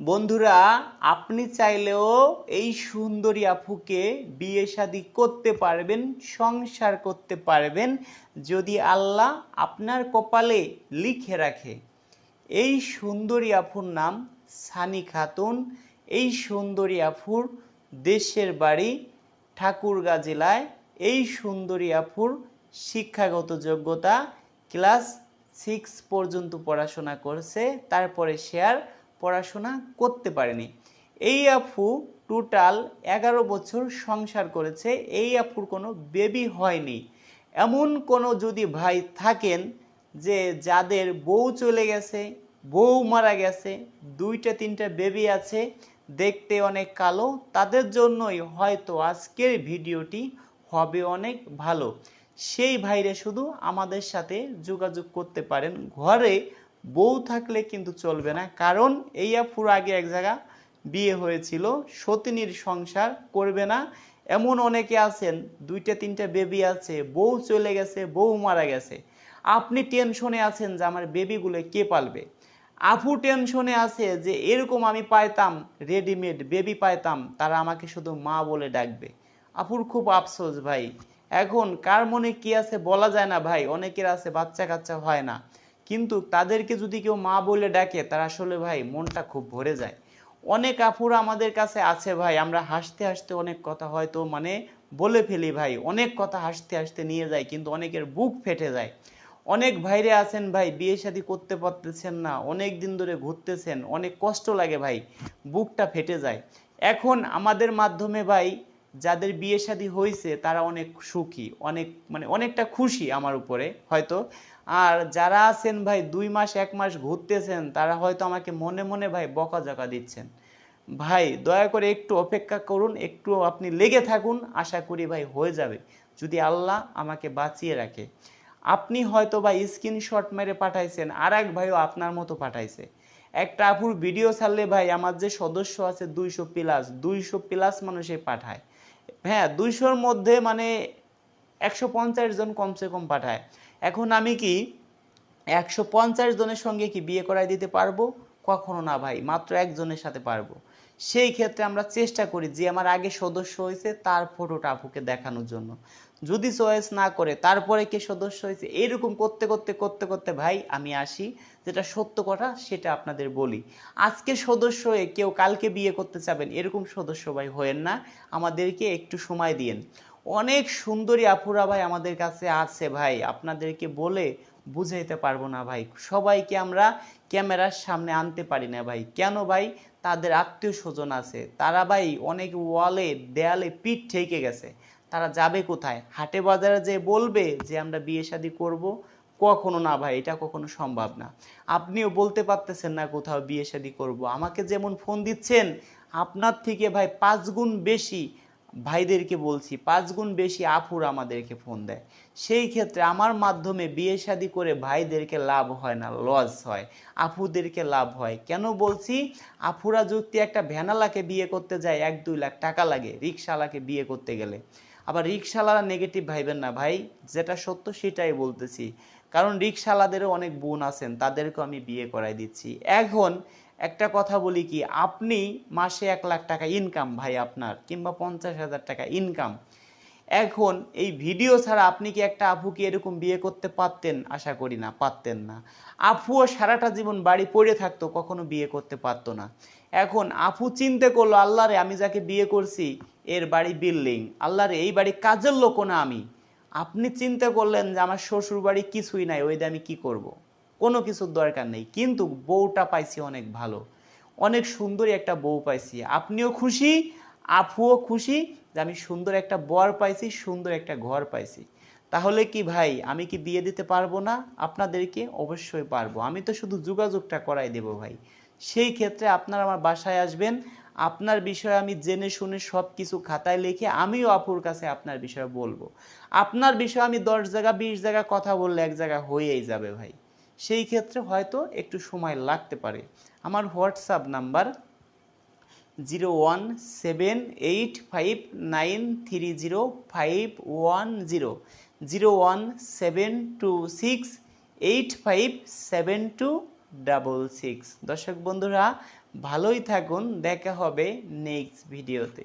বন্ধুরা, আপনি চাইলেও এই সুন্দরী আফুকে বিয়ে শাদি করতে পারবেন, সংসার করতে পারবেন, যদি আল্লাহ আপনার কপালে লিখে রাখে। এই সুন্দরী আফুর নাম সানি খাতুন। এই সুন্দরী আফুর দেশের বাড়ি ঠাকুরগাঁ জেলায়। এই সুন্দরী আফুর শিক্ষাগত যোগ্যতা ক্লাস সিক্স পর্যন্ত পড়াশোনা করছে। তারপরে সে আর পড়াশোনা করতে পারেনি। এই আফু টোটাল এগারো বছর সংসার করেছে। এই আফুর কোনো বেবি হয়নি। এমন কোনো যদি ভাই থাকেন যে যাদের বউ চলে গেছে, বউ মারা গেছে, দুইটা, তিনটা বেবি আছে, দেখতে অনেক কালো, তাদের জন্যই হয়তো আজকের ভিডিওটি হবে অনেক ভালো। সেই ভাইরে শুধু আমাদের সাথে যোগাযোগ করতে পারেন। ঘরে বউ থাকলে কিন্তু চলবে না। কারণ এই আফুর আগে এক জায়গা বিয়ে হয়েছিল, সতিনীর সংসার করবে না। এমন অনেকে আছেন, দুইটা, তিনটা বেবি আছে, বউ চলে গেছে, বউ মারা গেছে। আপনি টেনশনে আছেন যে আমার বেবিগুলো কে পালবে? আফু টেনশনে আছে যে এরকম আমি পাইতাম রেডিমেড বেবি পাইতাম, তারা আমাকে শুধু মা বলে ডাকবে। আফুর খুব আফসোস ভাই। এখন কার মনে কি আছে বলা যায় না ভাই, অনেকের আছে বাচ্চা কাচ্চা হয় না। কিন্তু তাদেরকে যদি কেউ মা বলে ডাকে, তার আসলে ভাই মনটা খুব ভরে যায়। অনেক আফুরা আমাদের কাছে আছে ভাই, আমরা হাসতে হাসতে অনেক কথা হয়তো মানে বলে ফেলি ভাই, অনেক কথা হাসতে হাসতে নিয়ে যায়, কিন্তু অনেকের বুক ফেটে যায়। অনেক ভাইরে আছেন ভাই, বিয়ে শাদি করতে পারতেছেন না, অনেক দিন ধরে ঘুরতেছেন, অনেক কষ্ট লাগে ভাই, বুকটা ফেটে যায়। এখন আমাদের মাধ্যমে ভাই যাদের বিয়ে শাদী হয়েছে তারা অনেক সুখী, অনেক মানে অনেকটা খুশি আমার উপরে, হয়তো। আর যারা আছেন ভাই, দুই মাস, এক মাস ঘুরতেছেন, তারা হয়তো আমাকে মনে মনে ভাই বকাঝকা দিচ্ছেন। ভাই, দয়া করে একটু অপেক্ষা করুন, একটু আপনি লেগে থাকুন, আশা করি ভাই হয়ে যাবে। যদি আল্লাহ আমাকে বাঁচিয়ে রাখে। আপনি হয়তো বা স্ক্রিনশট মেরে পাঠাইছেন আর এক ভাইও আপনার মতো পাঠাইছে। একটা আপুর ভিডিও ছাড়লে ভাই, আমার যে সদস্য আছে, দুইশো প্লাস দুইশো প্লাস মানুষে পাঠায়। হ্যাঁ দুইশোর মধ্যে মানে একশো পঞ্চাশ জন কমসে কম পাঠায়। এখন আমি কি একশো পঞ্চাশ জনের সঙ্গে কি বিয়ে করাই দিতে পারব? কখনো না ভাই, মাত্র একজনের সাথে পারব। সেই ক্ষেত্রে আমরা চেষ্টা করি যে আমার আগে সদস্য হয়েছে তার ফটোটা আপুকে দেখানোর জন্য। যদি চয়েস না করে তারপরে কে সদস্য হয়েছে, এরকম করতে করতে করতে করতে ভাই আমি আসি, যেটা সত্য কথা সেটা আপনাদের বলি। আজকে সদস্য হয়ে কেউ কালকে বিয়ে করতে চাবেন, এরকম সদস্য ভাই হয়েন না, আমাদেরকে একটু সময় দিয়েন। অনেক সুন্দরী আপুরা ভাই আমাদের কাছে আছে ভাই, আপনাদেরকে বলে বুঝাইতে পারব না ভাই। সবাইকে আমরা ক্যামেরার সামনে আনতে পারি না ভাই। কেন ভাই? তাদের আত্মীয় স্বজন আছে, তারা ভাই অনেক ওয়ালে, দেয়ালে পিঠ ঠেকে গেছে। তারা যাবে কোথায়? হাটে বাজারে যে বলবে যে আমরা বিয়ে শাদী করব, কখনো না ভাই, এটা কখনো সম্ভব না। আপনিও বলতে পারতেছেন না কোথাও বিয়ে শাদী করব। আমাকে যেমন ফোন দিচ্ছেন, আপনার থেকে ভাই পাঁচ গুণ বেশি ভাইদেরকে বলছি, পাঁচ গুণ বেশি আফুর আমাদেরকে ফোন দেয়। সেই ক্ষেত্রে আমার মাধ্যমে বিয়ে শাদী করে ভাইদেরকে লাভ হয় না, লস হয় আফুদেরকে লাভ হয়। কেন বলছি? আফুরা যুক্তি একটা ভ্যানালাকে বিয়ে করতে যায়, এক দুই লাখ টাকা লাগে রিক্সাওয়ালাকে বিয়ে করতে গেলে। আবার রিক্সালারা নেগেটিভ ভাইবেন না। ভাই, যেটা সত্য সেটাই বলতেছি। কারণ রিক্সালাদেরও অনেক বোন আছেন, তাদেরকেও আমি বিয়ে করাই দিচ্ছি। এখন একটা কথা বলি কি, আপনি মাসে এক লাখ টাকা ইনকাম ভাই আপনার, কিংবা পঞ্চাশ হাজার টাকা ইনকাম এখন এই ভিডিও ছাড়া আপনি কি একটা আফুকে এরকম বিয়ে করতে পারতেন? আশা করি না, পারতেন না। আফুও সারাটা জীবন বাড়ি পড়ে থাকতো, কখনো বিয়ে করতে পারতো না। এখন আফু চিনতে করল, আল্লাহরে, আমি যাকে বিয়ে করছি, এর বাড়ি বিল্ডিং। আল্লাহরে, এই বাড়ি কাজের লোক না আমি। আপনি চিন্তা করলেন যে আমার শ্বশুর বাড়ি কিছুই নাই, ওই আমি কি করব। কোনো কিছুর দরকার নেই। কিন্তু বউটা পাইছি অনেক ভালো। অনেক সুন্দরী একটা বউ পাইছি। আপনিও খুশি আফুও খুশি যে আমি সুন্দর একটা বর পাইছি, সুন্দর একটা ঘর পাইছি। তাহলে কি ভাই, আমি কি বিয়ে দিতে পারব না? আপনাদেরকে অবশ্যই পারব। আমি তো শুধু যোগাযোগটা করাই দেব ভাই। সেই ক্ষেত্রে আপনারা আমার বাসায় আসবেন। আপনার বিষয়ে আমি জেনে শুনে সব কিছু খাতায় লিখে আমিও আপুর কাছে আপনার বিষয়ে বলব। আপনার বিষয়ে আমি দশ জায়গা, বিশ জায়গা কথা বললে এক জায়গা হয়েই যাবে ভাই। সেই ক্ষেত্রে হয়তো একটু সময় লাগতে পারে। আমার WhatsApp number zero one seven eight five nine three zero five one zero zero one seven two six eight five seven two double six দর্শক বন্ধুরা, ভালোই থাকুন, দেখা হবে নেক্সট ভিডিওতে